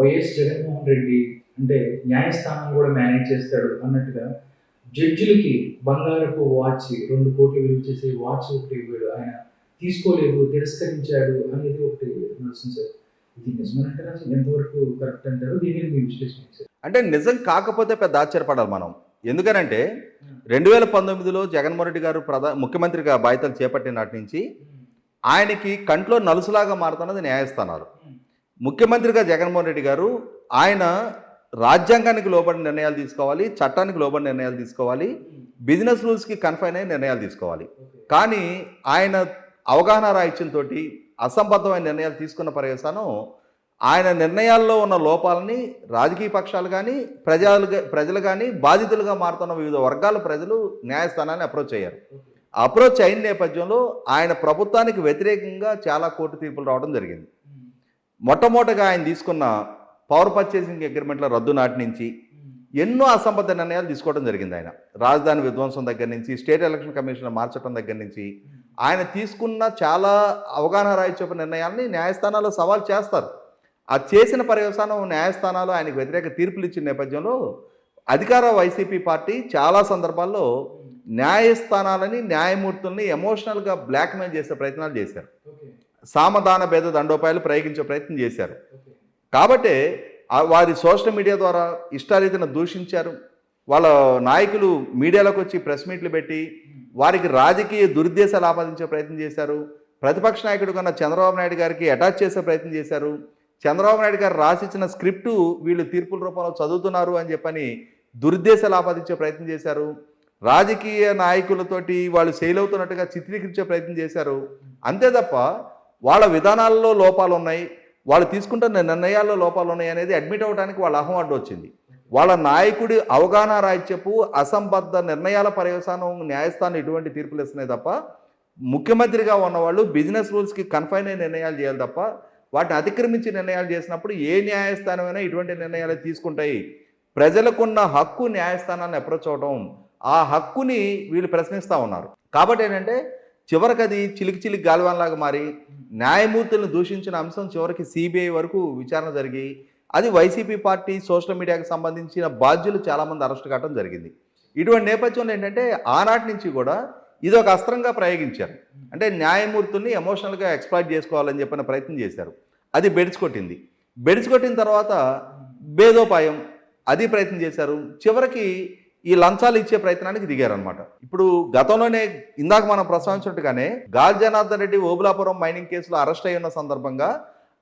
YS Jaganmohan Reddy అంటే న్యాయస్థానం కూడా మేనేజ్ చేస్తాడు అన్నట్టుగా జడ్జిలకి బంగారపు వాచ్ రెండు కోట్లు విలువ చేసే వాచ్ ఒకటి ఇవ్వాడు. ఆయన తీసుకోలేదు తిరస్కరించాడు అనేది ఒకటి నడుస్తుంది సార్. ఇది నిజమేనంటారా ఎంతవరకు కరెక్ట్ అంటారు దీని మీ విశ్లేషణ సార్. అంటే నిజం కాకపోతే పెద్ద ఆశ్చర్యపడాలి మనం. ఎందుకనంటే రెండు వేల పంతొమ్మిదిలో జగన్మోహన్ రెడ్డి గారు ప్రధా ముఖ్యమంత్రిగా బాధ్యతలు చేపట్టిన నాటి నుంచి ఆయనకి కంట్లో నలుసులాగా మారుతున్నది న్యాయస్థానాలు. ముఖ్యమంత్రిగా జగన్మోహన్ రెడ్డి గారు ఆయన రాజ్యాంగానికి లోబడి నిర్ణయాలు తీసుకోవాలి చట్టానికి లోబడి నిర్ణయాలు తీసుకోవాలి బిజినెస్ రూల్స్కి కన్ఫైన్ అయిన నిర్ణయాలు తీసుకోవాలి. కానీ ఆయన అవగాహన రాహిత్యంతో అసంబద్ధమైన నిర్ణయాలు తీసుకున్న పర్యవసానం ఆయన నిర్ణయాల్లో ఉన్న లోపాలని రాజకీయ పక్షాలు కానీ ప్రజలు ప్రజలు కానీ బాధితులుగా మారుతున్న వివిధ వర్గాల ప్రజలు న్యాయస్థానాన్ని అప్రోచ్ అయ్యారు. అప్రోచ్ అయిన నేపథ్యంలో ఆయన ప్రభుత్వానికి వ్యతిరేకంగా చాలా కోర్టు తీర్పులు రావడం జరిగింది. మొట్టమొదటిగా ఆయన తీసుకున్న పవర్ పర్చేసింగ్ అగ్రిమెంట్ల రద్దు నాటి నుంచి ఎన్నో అసంబద్ధ నిర్ణయాలు తీసుకోవడం జరిగింది ఆయన. రాజధాని విధ్వంసం దగ్గర నుంచి స్టేట్ ఎలక్షన్ కమిషన్ మార్చడం దగ్గర నుంచి ఆయన తీసుకున్న చాలా అవగాహన రాయిచ్చే నిర్ణయాల్ని న్యాయస్థానాల్లో సవాల్ చేస్తారు. ఆ చేసిన పర్యవసానం న్యాయస్థానాలు ఆయనకు వ్యతిరేక తీర్పులు ఇచ్చిన నేపథ్యంలో అధికార వైసీపీ పార్టీ చాలా సందర్భాల్లో న్యాయస్థానాలని న్యాయమూర్తుల్ని ఎమోషనల్గా బ్లాక్మెయిల్ చేసే ప్రయత్నాలు చేశారు. సామధాన భేద దండోపాయాలు ప్రయోగించే ప్రయత్నం చేశారు. కాబట్టే వారి సోషల్ మీడియా ద్వారా ఇష్టారీతిని దూషించారు. వాళ్ళ నాయకులు మీడియాలోకి వచ్చి ప్రెస్ మీట్లు పెట్టి వారికి రాజకీయ దురుద్దేశాలు ఆపాదించే ప్రయత్నం చేశారు. ప్రతిపక్ష నాయకుడు కన్నా చంద్రబాబు నాయుడు గారికి అటాచ్ చేసే ప్రయత్నం చేశారు. చంద్రబాబు నాయుడు గారు రాసిచ్చిన స్క్రిప్టు వీళ్ళు తీర్పుల రూపంలో చదువుతున్నారు అని చెప్పని దురుద్దేశాలు ఆపాదించే ప్రయత్నం చేశారు. రాజకీయ నాయకులతోటి వాళ్ళు సెయిల్ అవుతున్నట్టుగా చిత్రీకరించే ప్రయత్నం చేశారు. అంతే తప్ప వాళ్ళ విధానాల్లో లోపాలు ఉన్నాయి వాళ్ళు తీసుకుంటున్న నిర్ణయాల్లో లోపాలు ఉన్నాయి అనేది అడ్మిట్ అవ్వడానికి వాళ్ళ అహం అడ్డు వచ్చింది. వాళ్ళ నాయకుడి అవగాహన రాజ్యపు అసంబద్ధ నిర్ణయాల పర్యవసానం న్యాయస్థానం ఇటువంటి తీర్పులు ఇస్తున్నాయి తప్ప ముఖ్యమంత్రిగా ఉన్నవాళ్ళు బిజినెస్ రూల్స్కి కన్ఫైన్ అయిన నిర్ణయాలు చేయాలి తప్ప వాటిని అతిక్రమించి నిర్ణయాలు చేసినప్పుడు ఏ న్యాయస్థానమైనా ఇటువంటి నిర్ణయాలు తీసుకుంటాయి. ప్రజలకున్న హక్కు న్యాయస్థానాన్ని అప్రోచ్ అవడం ఆ హక్కుని వీళ్ళు ప్రశ్నిస్తూ ఉన్నారు. కాబట్టి ఏంటంటే చివరికి అది చిలికి చిలికి గాలివాన్లాగా మారి న్యాయమూర్తులను దూషించిన అంశం చివరికి సిబిఐ వరకు విచారణ జరిగి అది వైసీపీ పార్టీ సోషల్ మీడియాకి సంబంధించిన బాధ్యులు చాలామంది అరెస్ట్ కావడం జరిగింది. ఇటువంటి నేపథ్యంలో ఏంటంటే ఆనాటి నుంచి కూడా ఇది ఒక అస్త్రంగా ప్రయోగించారు. అంటే న్యాయమూర్తుల్ని ఎమోషనల్గా ఎక్స్ప్లాయిట్ చేసుకోవాలని చెప్పిన ప్రయత్నం చేశారు. అది బెడిచి కొట్టింది. బెడిచి కొట్టిన తర్వాత భేదోపాయం అది ప్రయత్నం చేశారు. చివరికి ఈ లంచాలు ఇచ్చే ప్రయత్నానికి దిగారనమాట ఇప్పుడు గతంలోనే ఇందాక మనం ప్రస్తావించినట్టుగానే గాల్ జనార్దన్ రెడ్డి ఓబులాపురం మైనింగ్ కేసులో అరెస్ట్ అయి ఉన్న సందర్భంగా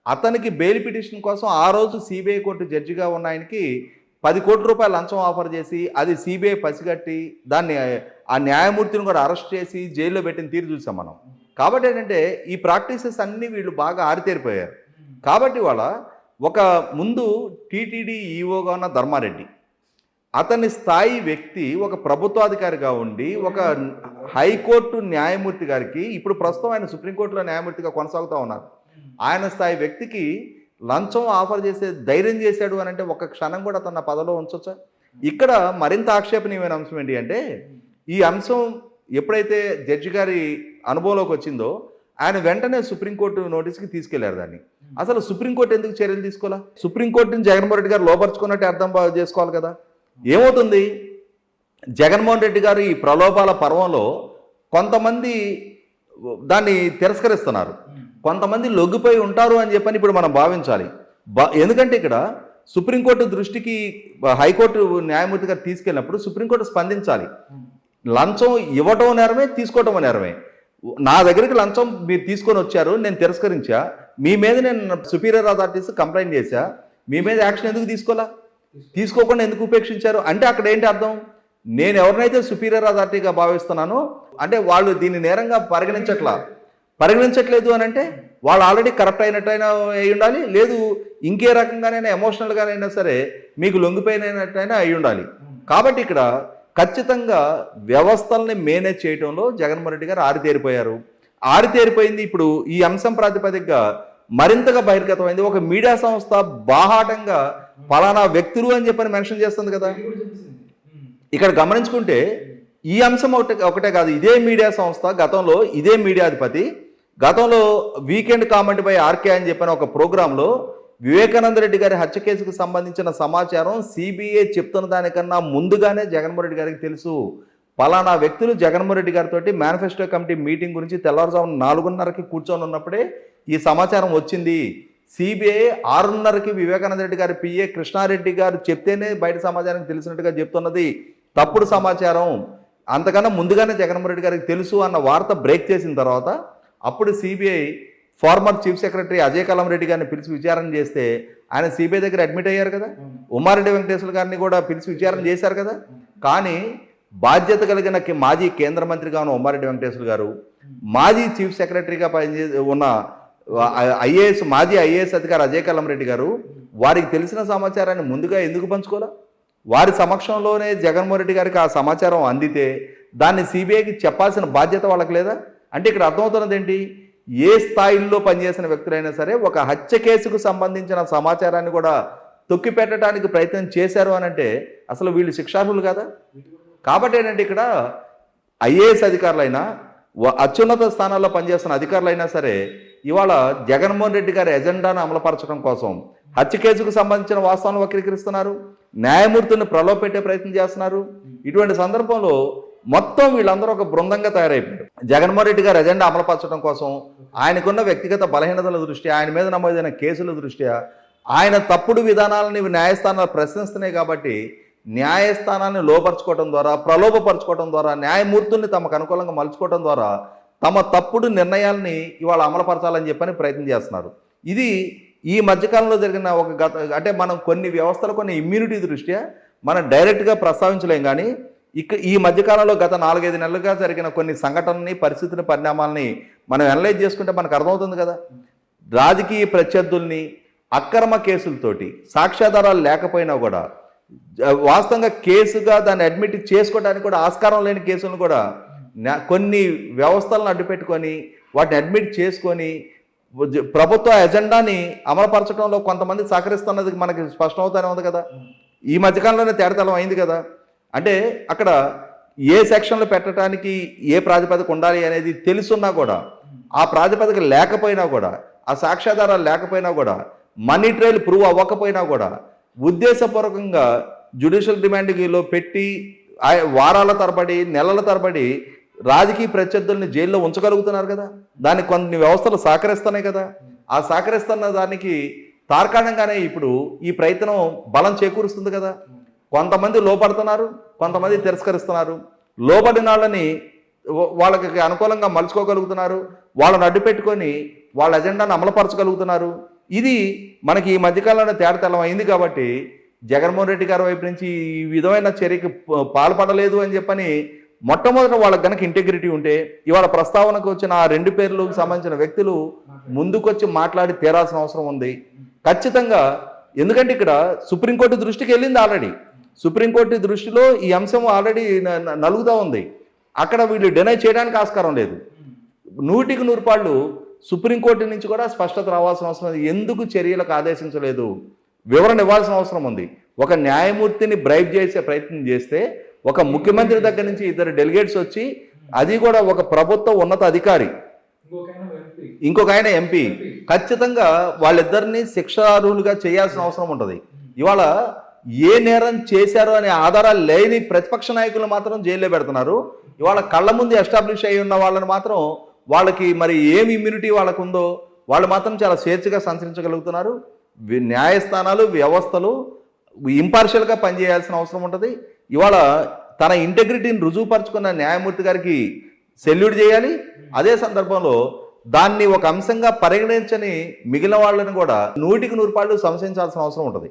అతనికి బెయిల్ పిటిషన్ కోసం ఆ రోజు సిబిఐ కోర్టు జడ్జిగా ఉన్న ఆయనకి పది కోట్ల రూపాయలు లంచం ఆఫర్ చేసి అది సిబిఐ పసిగట్టి దాన్ని ఆ న్యాయమూర్తిని కూడా అరెస్ట్ చేసి జైల్లో పెట్టిన తీరు చూసాం మనం. కాబట్టి ఏంటంటే ఈ ప్రాక్టీసెస్ అన్నీ వీళ్ళు బాగా ఆరితేరిపోయారు. కాబట్టి వాళ్ళ ఒక ముందు టీటీడీ ఈఓగా ఉన్న ధర్మారెడ్డి అతని స్థాయి వ్యక్తి ఒక ప్రభుత్వాధికారిగా ఉండి ఒక హైకోర్టు న్యాయమూర్తి గారికి ఇప్పుడు ప్రస్తుతం ఆయన సుప్రీంకోర్టులో న్యాయమూర్తిగా కొనసాగుతూ ఉన్నారు. ఆయన స్థాయి వ్యక్తికి లంచం ఆఫర్ చేసే ధైర్యం చేశాడు అని అంటే ఒక క్షణం కూడా తన పదలో ఉంచొచ్చా? ఇక్కడ మరింత ఆక్షేపణీయమైన అంశం ఏంటి అంటే ఈ అంశం ఎప్పుడైతే జడ్జి గారి అనుభవంలోకి వచ్చిందో ఆయన వెంటనే సుప్రీంకోర్టు నోటీస్కి తీసుకెళ్ళారు దాన్ని. అసలు సుప్రీంకోర్టు ఎందుకు చర్యలు తీసుకోవాలా సుప్రీంకోర్టుని జగన్మోహన్ రెడ్డి గారు లోపరుచుకున్నట్టు అర్థం చేసుకోవాలి కదా? ఏమవుతుంది? జగన్మోహన్ రెడ్డి గారు ఈ ప్రలోభాల పర్వంలో కొంతమంది దాన్ని తిరస్కరిస్తున్నారు. కొంతమంది లొగ్గిపోయి ఉంటారు అని చెప్పని ఇప్పుడు మనం భావించాలి. ఎందుకంటే ఇక్కడ సుప్రీంకోర్టు దృష్టికి హైకోర్టు న్యాయమూర్తి గారు తీసుకెళ్ళినప్పుడు సుప్రీంకోర్టు స్పందించాలి. లంచం ఇవ్వటం నేరమే తీసుకోవటం నేరమే. నా దగ్గరికి లంచం మీరు తీసుకొని వచ్చారు నేను తిరస్కరించా. మీ మీద నేను సుపీరియర్ అథారిటీస్ కంప్లైంట్ చేశా. మీ మీద యాక్షన్ ఎందుకు తీసుకోవాలా? తీసుకోకుండా ఎందుకు ఉపేక్షించారు? అంటే అక్కడ ఏంటి అర్థం? నేను ఎవరినైతే సుపీరియర్ అథారిటీగా భావిస్తున్నానో అంటే వాళ్ళు దీన్ని నేరంగా పరిగణించట్లా. పరిగణించట్లేదు అని అంటే వాళ్ళు ఆల్రెడీ కరప్ట్ అయినట్టయినా అయి ఉండాలి లేదు ఇంకే రకంగానైనా ఎమోషనల్గానైనా సరే మీకు లొంగిపోయినట్టయినా అయి ఉండాలి. కాబట్టి ఇక్కడ ఖచ్చితంగా వ్యవస్థల్ని మేనేజ్ చేయడంలో జగన్మోహన్ రెడ్డి గారు ఆరితేరిపోయారు. ఆరితేరిపోయింది ఇప్పుడు ఈ అంశం ప్రాతిపదికగా మరింతగా బహిర్గతమైంది. ఒక మీడియా సంస్థ బాహాటంగా పలానా వ్యక్తులు అని చెప్పని మెన్షన్ చేస్తుంది కదా. ఇక్కడ గమనించుకుంటే ఈ అంశం ఒకటే ఒకటే కాదు ఇదే మీడియా సంస్థ గతంలో ఇదే మీడియా అధిపతి గతంలో వీకెండ్ కామెంట్ బై ఆర్కే అని చెప్పిన ఒక ప్రోగ్రాంలో వివేకానంద రెడ్డి గారి హత్య కేసుకు సంబంధించిన సమాచారం సిబిఐ చెప్తున్న దానికన్నా ముందుగానే జగన్మోహన్ రెడ్డి గారికి తెలుసు. పలానా వ్యక్తులు జగన్మోహన్ రెడ్డి గారితో మేనిఫెస్టో కమిటీ మీటింగ్ గురించి తెల్లవారుజామున నాలుగున్నరకి కూర్చొని ఉన్నప్పుడే ఈ సమాచారం వచ్చింది. సిబిఐ ఆరున్నరకి వివేకానంద రెడ్డి గారి పిఏ కృష్ణారెడ్డి గారు చెప్తేనే బయట సమాచారం తెలిసినట్టుగా చెప్తున్నది. తప్పుడు సమాచారం. అంతకన్నా ముందుగానే జగన్మోహన్ రెడ్డి గారికి తెలుసు అన్న వార్త బ్రేక్ చేసిన తర్వాత అప్పుడు CBI former chief secretary Ajay Kallam Reddy గారిని పిలిచి విచారణ చేస్తే ఆయన సిబిఐ దగ్గర అడ్మిట్ అయ్యారు కదా? ఉమారెడ్డి వెంకటేశ్వర గారిని కూడా పిలిచి విచారణ చేశారు కదా? కానీ బాధ్యత కలిగిన మాజీ కేంద్ర మంత్రిగా ఉన్న ఉమారెడ్డి వెంకటేశ్వర గారు మాజీ చీఫ్ సెక్రటరీగా పనిచే ఉన్న ఐఏఎస్ మాజీ ఐఏఎస్ అధికారి అజయ్ రెడ్డి గారు వారికి తెలిసిన సమాచారాన్ని ముందుగా ఎందుకు పంచుకోలే వారి సమక్షంలోనే జగన్మోహన్ రెడ్డి గారికి ఆ సమాచారం అందితే దాన్ని సిబిఐకి చెప్పాల్సిన బాధ్యత వాళ్ళకి లేదా? అంటే ఇక్కడ అర్థమవుతున్నది ఏంటి? ఏ స్థాయిల్లో పనిచేసిన వ్యక్తులైనా సరే ఒక హత్య కేసుకు సంబంధించిన సమాచారాన్ని కూడా తొక్కిపెట్టడానికి ప్రయత్నం చేశారు అని అంటే అసలు వీళ్ళు శిక్షార్హులు కదా? కాబట్టి ఏంటంటే ఇక్కడ ఐఏఎస్ అధికారులైనా అత్యున్నత స్థానాల్లో పనిచేస్తున్న అధికారులైనా సరే ఇవాళ జగన్మోహన్ రెడ్డి గారి ఎజెండాను అమలుపరచడం కోసం హత్య కేసుకు సంబంధించిన వాస్తవాలను వక్రీకరిస్తున్నారు న్యాయమూర్తిని ప్రలోభపెట్టే ప్రయత్నం చేస్తున్నారు. ఇటువంటి సందర్భంలో మొత్తం వీళ్ళందరూ ఒక బృందంగా తయారైపోయారు. జగన్మోహన్ రెడ్డి గారి ఎజెండా అమలుపరచడం కోసం ఆయనకున్న వ్యక్తిగత బలహీనతల దృష్ట్యా ఆయన మీద నమోదైన కేసుల దృష్ట్యా ఆయన తప్పుడు విధానాలని న్యాయస్థానాలు ప్రశ్నిస్తున్నాయి కాబట్టి న్యాయస్థానాన్ని లోపరచుకోవడం ద్వారా ప్రలోభపరచుకోవడం ద్వారా న్యాయమూర్తుల్ని తమకు అనుకూలంగా మలుచుకోవడం ద్వారా తమ తప్పుడు నిర్ణయాల్ని ఇవాళ అమలుపరచాలని చెప్పని ప్రయత్నం చేస్తున్నారు. ఇది ఈ మధ్యకాలంలో జరిగిన ఒక గత అంటే మనం కొన్ని వ్యవస్థలు కొన్ని ఇమ్యూనిటీ దృష్ట్యా మనం డైరెక్ట్గా ప్రస్తావించలేం కానీ ఇక ఈ మధ్యకాలంలో గత నాలుగైదు నెలలుగా జరిగిన కొన్ని సంఘటనని పరిస్థితిని పరిణామాలని మనం అనలైజ్ చేసుకుంటే మనకు అర్థమవుతుంది కదా. రాజకీయ ప్రత్యర్థుల్ని అక్రమ కేసులతోటి సాక్ష్యాధారాలు లేకపోయినా కూడా జ- వాస్తవంగా కేసుగా దాన్ని అడ్మిట్ చేసుకోవడానికి కూడా ఆస్కారం లేని కేసులను కూడా కొన్ని వ్యవస్థలను అడ్డుపెట్టుకొని వాటిని అడ్మిట్ చేసుకొని ప్రభుత్వ ఎజెండాని అమలుపరచడంలో కొంతమంది సహకరిస్తున్నది మనకి స్పష్టమవుతానే ఉంది కదా. ఈ మధ్యకాలంలోనే తేడతలం అయింది కదా. అంటే అక్కడ ఏ సెక్షన్లు పెట్టడానికి ఏ ప్రాతిపదిక ఉండాలి అనేది తెలుసున్నా కూడా ఆ ప్రాతిపదిక లేకపోయినా కూడా ఆ సాక్ష్యాధారాలు లేకపోయినా కూడా మనీ ట్రైల్ ప్రూవ్ అవ్వకపోయినా కూడా ఉద్దేశపూర్వకంగా జ్యుడిషియల్ డిమాండ్లో పెట్టి ఆ- వారాల తరబడి నెలల తరబడి రాజకీయ ప్రత్యర్థుల్ని జైల్లో ఉంచగలుగుతున్నారు కదా. దానికి కొన్ని వ్యవస్థలు సహకరిస్తున్నాయి కదా. ఆ సహకరిస్తున్న దానికి తార్కాణంగానే ఇప్పుడు ఈ ప్రయత్నం బలం చేకూరుస్తుంది కదా. కొంతమంది లోపడుతున్నారు కొంతమంది తిరస్కరిస్తున్నారు. లోబడిన వాళ్ళని వాళ్ళకి అనుకూలంగా మలుచుకోగలుగుతున్నారు. వాళ్ళని అడ్డు పెట్టుకొని వాళ్ళ ఎజెండాను అమలుపరచగలుగుతున్నారు. ఇది మనకి ఈ మధ్యకాలంలో తేడతెల్లం అయింది కాబట్టి జగన్మోహన్ రెడ్డి గారి వైపు నుంచి ఈ విధమైన చర్యకి పాల్పడలేదు అని చెప్పని మొట్టమొదట వాళ్ళకి గనక ఇంటెగ్రిటీ ఉంటే ఇవాళ ప్రస్తావనకు వచ్చిన ఆ రెండు పేర్లకు సంబంధించిన వ్యక్తులు ముందుకొచ్చి మాట్లాడి తీరాల్సిన అవసరం ఉంది. ఖచ్చితంగా ఎందుకంటే ఇక్కడ సుప్రీంకోర్టు దృష్టికి వెళ్ళింది ఆల్రెడీ సుప్రీంకోర్టు దృష్టిలో ఈ అంశం ఆల్రెడీ నలుగుతూ నలుగుతా ఉంది. అక్కడ వీళ్ళు డినై చేయడానికి ఆస్కారం లేదు. నూటికి నూరు పాళ్ళు సుప్రీంకోర్టు నుంచి కూడా స్పష్టత రావాల్సిన అవసరం ఉంది. ఎందుకు చర్యలకు ఆదేశించలేదు? వివరణ ఇవ్వాల్సిన అవసరం ఉంది. ఒక న్యాయమూర్తిని బ్రైబ్ చేసే ప్రయత్నం చేస్తే ఒక ముఖ్యమంత్రి దగ్గర నుంచి ఇద్దరు డెలిగేట్స్ వచ్చి అది కూడా ఒక ప్రభుత్వ ఉన్నత అధికారి. ఇంకొక ఆయన ఎంపీ. ఖచ్చితంగా వాళ్ళిద్దరిని శిక్షార్హులుగా చేయాల్సిన అవసరం ఉంటుంది. ఇవాళ ఏ నేరం చేశారు అనే ఆధారాలు లేని ప్రతిపక్ష నాయకులు మాత్రం జైల్లో పెడుతున్నారు. ఇవాళ కళ్ళ ముందు ఎస్టాబ్లిష్ అయి ఉన్న వాళ్ళని మాత్రం వాళ్ళకి మరి ఏమి ఇమ్యూనిటీ వాళ్ళకు ఉందో వాళ్ళు మాత్రం చాలా స్వేచ్ఛగా సంచరించగలుగుతున్నారు. న్యాయస్థానాలు వ్యవస్థలు ఇంపార్షియల్గా పనిచేయాల్సిన అవసరం ఉంటుంది. ఇవాళ తన ఇంటెగ్రిటీని రుజువుపరుచుకున్న న్యాయమూర్తి గారికి సెల్యూట్ చేయాలి. అదే సందర్భంలో దాన్ని ఒక అంశంగా పరిగణించని మిగిలిన వాళ్ళని కూడా నూటికి నూరు పాళ్ళు సంశయించాల్సిన అవసరం ఉంటుంది.